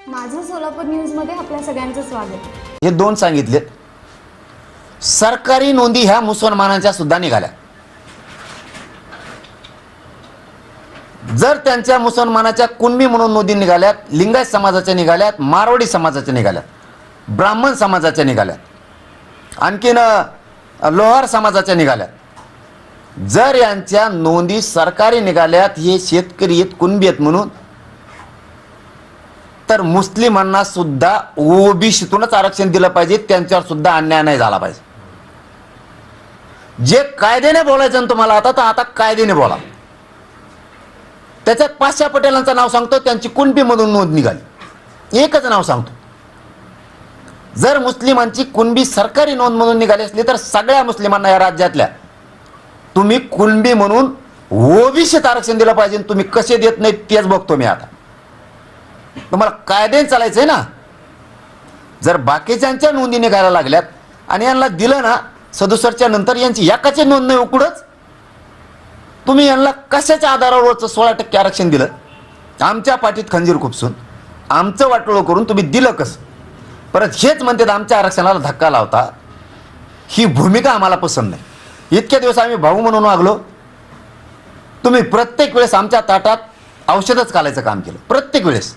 सोलापूर न्यूजमध्ये आपल्या सगळ्यांचं स्वागत. हे दोन सांगितले सरकारी नोंदी ह्या मुसलमानांच्या सुद्धा निघाल्या. जर त्यांच्या मुसलमानाच्या कुणबी म्हणून नोंदी निघाल्यात लिंगायत समाजाच्या निघाल्यात मारवाडी समाजाच्या निघाल्यात ब्राह्मण समाजाच्या निघाल्यात आणखीन लोहार समाजाच्या निघाल्यात जर यांच्या नोंदी सरकारी निघाल्यात हे शेतकरी आहेत कुणबी आहेत म्हणून तर मुस्लिमांना सुद्धा ओबीसीतूनच आरक्षण दिलं पाहिजे त्यांच्यावर सुद्धा अन्याय नाही झाला पाहिजे. जे कायद्याने बोलायचं तुम्हाला आता तर आता कायद्याने बोला. त्याच्यात पाचशा पटेलांचं नाव सांगतो त्यांची कुणबीमधून नोंद निघाली. एकच नाव सांगतो. जर मुस्लिमांची कुणबी सरकारी नोंद म्हणून निघाली असली तर सगळ्या मुस्लिमांना या राज्यातल्या तुम्ही कुणबी म्हणून ओबीसीत आरक्षण दिलं पाहिजे तुम्ही कसे देत नाही तेच बघतो मी आता. तुम्हाला कायद्याने चालायचंय ना? जर बाकीच्यांच्या नोंदी निघायला लागल्यात आणि यांना दिलं ना सदुसरच्या नंतर यांची एकाची नोंद नाही उकडच तुम्ही यांना कशाच्या आधारावरचं सोळा टक्के आरक्षण दिलं? आमच्या पाठीत खंजीर खुपसून आमचं वाटोळं करून तुम्ही दिलं कसं? परत हेच म्हणतात आमच्या आरक्षणाला धक्का लावता. ही भूमिका आम्हाला पसंत नाही. इतक्या दिवस आम्ही भाऊ म्हणून वागलो. तुम्ही प्रत्येक वेळेस आमच्या ताटात औषधच घालायचं काम केलं. प्रत्येक वेळेस.